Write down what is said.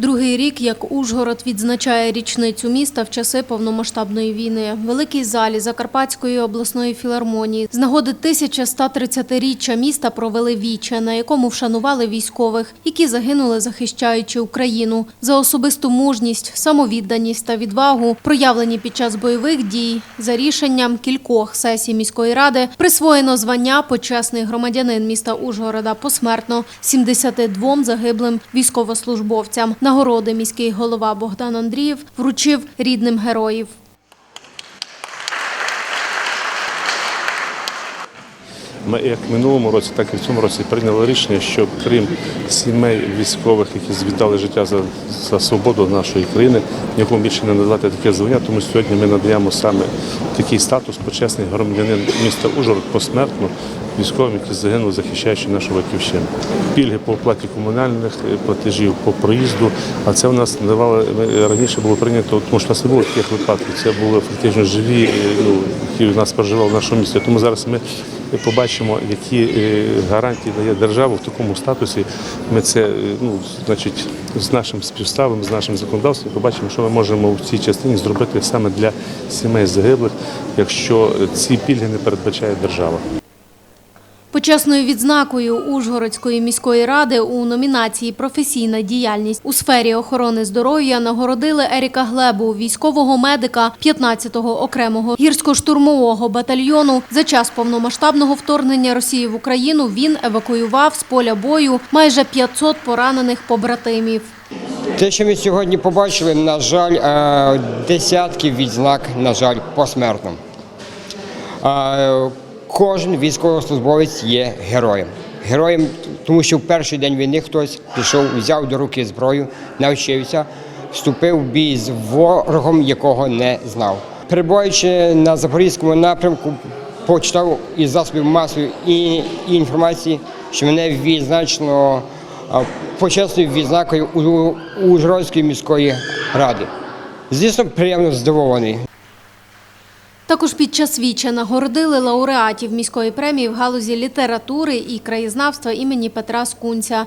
Другий рік, як Ужгород відзначає річницю міста в часи повномасштабної війни. В великій залі Закарпатської обласної філармонії з нагоди 1130-річчя міста провели віче, на якому вшанували військових, які загинули, захищаючи Україну, за особисту мужність, самовідданість та відвагу, проявлені під час бойових дій. За рішенням кількох сесій міської ради присвоєно звання почесний громадянин міста Ужгорода посмертно 72 загиблим військовослужбовцям. Нагороди міський голова Богдан Андрієв вручив рідним героїв. Ми як в минулому році, так і в цьому році прийняли рішення, що крім сімей військових, які віддали життя за, за свободу нашої країни, нікому більше не надавати таке звання. Тому сьогодні ми надаємо саме такий статус почесний громадянин міста Ужгород посмертно військовим, які загинули, захищаючи нашу батьківщину. Пільги по оплаті комунальних е, платежів по проїзду. А це у нас надавали раніше було прийнято, тому що нас не було таких випадків. Це були фактично живі, е, ну, які у нас проживали в нашому місті. Тому зараз ми побачимо, які е, гарантії дає держава в такому статусі. Ми це ну, значить, з нашим співставом, з нашим законодавством побачимо, що ми можемо в цій частині зробити саме для сімей загиблих, якщо ці пільги не передбачає держава. Почесною відзнакою Ужгородської міської ради у номінації Професійна діяльність у сфері охорони здоров'я нагородили Еріка Глебу, військового медика 15-го окремого гірсько-штурмового батальйону. За час повномасштабного вторгнення Росії в Україну він евакуював з поля бою майже 500 поранених побратимів. Те, що ми сьогодні побачили, на жаль, е, десятки відзнак, на жаль, посмертно. Кожен військовослужбовець є героєм. Героєм, тому що в перший день війни хтось пішов, взяв до руки зброю, навчився, вступив в бій з ворогом, якого не знав. Перебуваючи на запорізькому напрямку, почитав із засобів масової інформації, що мене відзначено почесною відзнакою Ужгородської міської ради. Звісно, приємно здивований. Також під час віча нагородили лауреатів міської премії в галузі літератури і краєзнавства імені Петра Скунця.